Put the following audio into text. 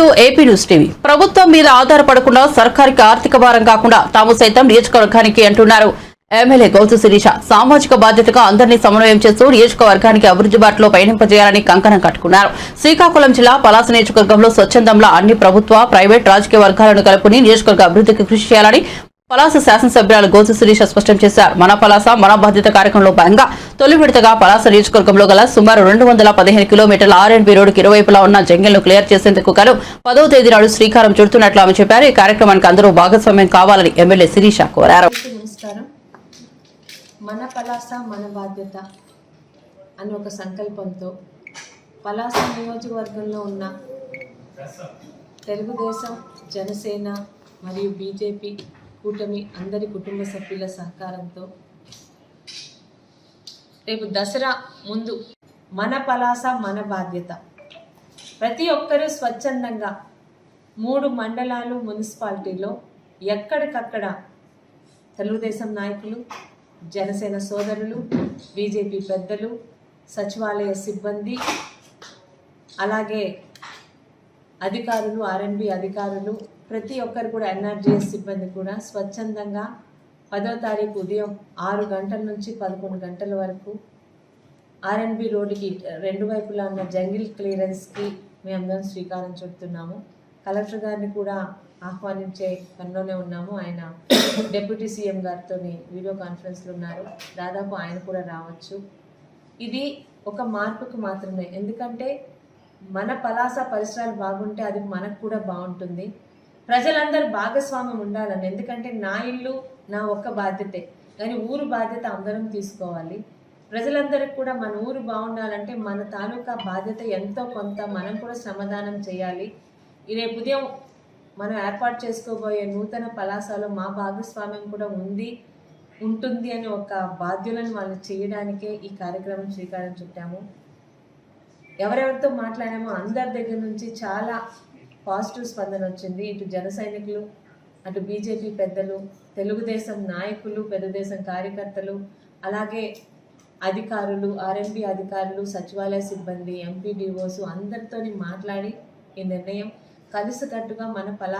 To AP news TV. ప్రభుత్వం మీద ఆధారపడకుండా సర్కారికి ఆర్థిక భారం కాకుండా తాము సైతం నియోజకవర్గానికి అంటున్నారు. ఎమ్మెల్యే గౌతు శిరీష సామాజిక బాధ్యతగా అందరినీ సమన్వయం చేస్తూ నియోజకవర్గానికి అభివృద్ధి బాటలో పయనింపజేయాలని కంకణం కట్టుకున్నారు. శ్రీకాకుళం జిల్లా పలాస నియోజకవర్గంలో స్వచ్ఛందంలో అన్ని ప్రభుత్వ ప్రైవేట్ రాజకీయ వర్గాలను కలుపుని నియోజకవర్గ అభివృద్ధికి కృషి చేయాలని పలాస శాసనసభ్యురాలు గోసు శిరీష స్పష్టం చేశారు. మన పలాస మన బాధ్యత కార్యక్రమంలో భాగంగా తొలి విడతగా పలాస నియోజకవర్గంలో గల సుమారు రెండు వందల పదిహేను కిలోమీటర్ల ఆర్ఎండ్బి రోడ్డుకి ఇరువైపులా ఉన్న జంగిల్ను క్లియర్ చేసేందుకు గాను పదవ తేదీ నాడు శ్రీకారం చుడుతున్నట్లు ఆమె చెప్పారు. ఈ కార్యక్రమానికి అందరూ భాగస్వామ్యం కావాలని ఎమ్మెల్యే శిరీష కోరారు. మన పలాస మన బాధ్యత అని ఒక సంకల్పంతో పలాస నియోజకవర్గంలో ఉన్న తెలుగుదేశం జనసేన మరియు బీజేపీ కూటమి అందరి కుటుంబ సభ్యుల సహకారంతో రేపు దసరా ముందు మన పలాస మన బాధ్యత. ప్రతి ఒక్కరూ స్వచ్ఛందంగా మూడు మండలాలు మున్సిపాలిటీలో ఎక్కడికక్కడ తెలుగుదేశం నాయకులు జనసేన సోదరులు బీజేపీ పెద్దలు సచివాలయ సిబ్బంది అలాగే అధికారులు ఆర్ఎన్బి అధికారులు ప్రతి ఒక్కరు కూడా ఎన్ఆర్జీఎస్ సిబ్బంది కూడా స్వచ్ఛందంగా పదో తారీఖు ఉదయం ఆరు గంటల నుంచి పదకొండు గంటల వరకు ఆర్ఎన్బి రోడ్డుకి రెండు వైపులా ఉన్న జంగిల్ క్లియరెన్స్కి మేమందరం శ్రీకారం చుడుతున్నాము. కలెక్టర్ గారిని కూడా ఆహ్వానించే పనిలోనే ఉన్నాము. ఆయన డిప్యూటీ సీఎం గారితో వీడియో కాన్ఫరెన్స్లో ఉన్నారు. దాదాపు ఆయన కూడా రావచ్చు. ఇది ఒక మార్పుకు మాత్రమే. ఎందుకంటే మన పలాస పరిసరాలు బాగుంటే అది మనకు కూడా బాగుంటుంది. ప్రజలందరూ భాగస్వామ్యం ఉండాలని ఎందుకంటే నా ఇల్లు నా ఒక్క బాధ్యతే. కానీ ఊరు బాధ్యత అందరం తీసుకోవాలి. ప్రజలందరికీ కూడా మన ఊరు బాగుండాలంటే మన తాలూకా బాధ్యత ఎంతో కొంత మనం కూడా శ్రమదానం చేయాలి. రేపు ఉదయం మనం ఏర్పాటు చేసుకోబోయే నూతన పలాసలో మా భాగస్వామ్యం కూడా ఉంది ఉంటుంది అని ఒక బాధ్యులను వాళ్ళు చేయడానికే ఈ కార్యక్రమం శ్రీకారం చుట్టాము. ఎవరెవరితో మాట్లాడామో అందరి దగ్గర నుంచి చాలా పాజిటివ్ స్పందన వచ్చింది. ఇటు జన సైనికులు అటు బీజేపీ పెద్దలు తెలుగుదేశం నాయకులు పెద్దదేశం కార్యకర్తలు అలాగే అధికారులు ఆర్ఎంపీ అధికారులు సచివాలయ సిబ్బంది ఎంపీడీఓస్ అందరితోని మాట్లాడి ఈ నిర్ణయం కలిసికట్టుగా మన పలా